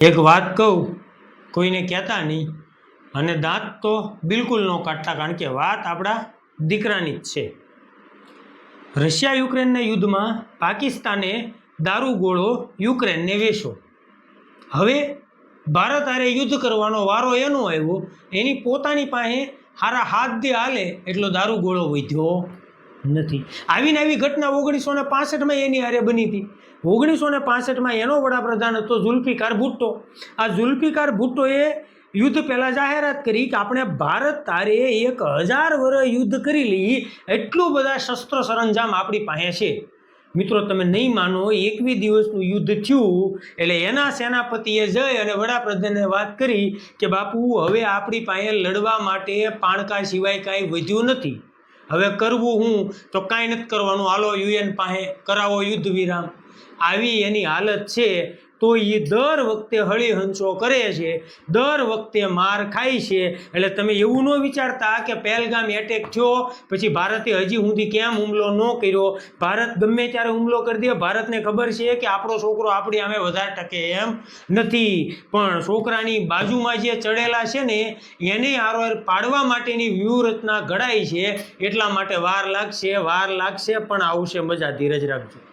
એક વાત કહું, કોઈને કહેતા નહીં. અને દાંત તો બિલકુલ ન કાઢતા, કારણ કે વાત આપણા દીકરાની જ છે. રશિયા યુક્રેનના યુદ્ધમાં પાકિસ્તાને દારૂગોળો યુક્રેનને વેચ્યો. હવે ભારત આરે યુદ્ધ કરવાનો વારો એનો આવ્યો, એની પોતાની પાસે હારા હાથ દે હાલે એટલો દારૂગોળો વધ્યો. નથી. આવીને આવી ઘટના ઓગણીસો ને પાસઠમાં એની હારે બની હતી. ઓગણીસો ને પાસઠમાં એનો વડાપ્રધાન હતો ઝુલ્ફિકાર ભુટ્ટો. આ ઝુલ્ફિકાર ભુટ્ટોએ યુદ્ધ પહેલાં જાહેરાત કરી કે આપણે ભારત તારે એક હજાર વર્ષ યુદ્ધ કરી લઈ એટલું બધા શસ્ત્ર સરંજામ આપણી પાસે છે. મિત્રો, તમે નહીં માનો એકવી દિવસનું યુદ્ધ થયું, એટલે એના સેનાપતિએ જઈ અને વડાપ્રધાને વાત કરી કે, બાપુ, હવે આપણી પાસે લડવા માટે પાણકા સિવાય કાંઈ વધ્યું નથી. હવે કરવું હું? તો કાંઈ નથી કરવાનું. હાલો, યુએન પાસે કરાવો યુદ્ધ વિરામ આવી એની હાલત છે. તો એ દર વખતે હળીહંચો કરે છે, દર વખતે માર ખાય છે. એટલે તમે એવું ન વિચારતા કે પહેલગામ એટેક થયો, પછી ભારતે હજી સુધી કેમ હુમલો ન કર્યો? ભારત ગમે ત્યારે હુમલો કરી દે, ભારતને ખબર છે કે આપણો છોકરો આપણી અમે વધારે ટકે એમ નથી. પણ છોકરાની બાજુમાં જે ચડેલા છે ને, એને આરોર પાડવા માટેની વ્યૂહરચના ઘડાઈ છે. એટલા માટે વાર લાગશે વાર લાગશે, પણ આવશે મજા. ધીરજ રાખજો.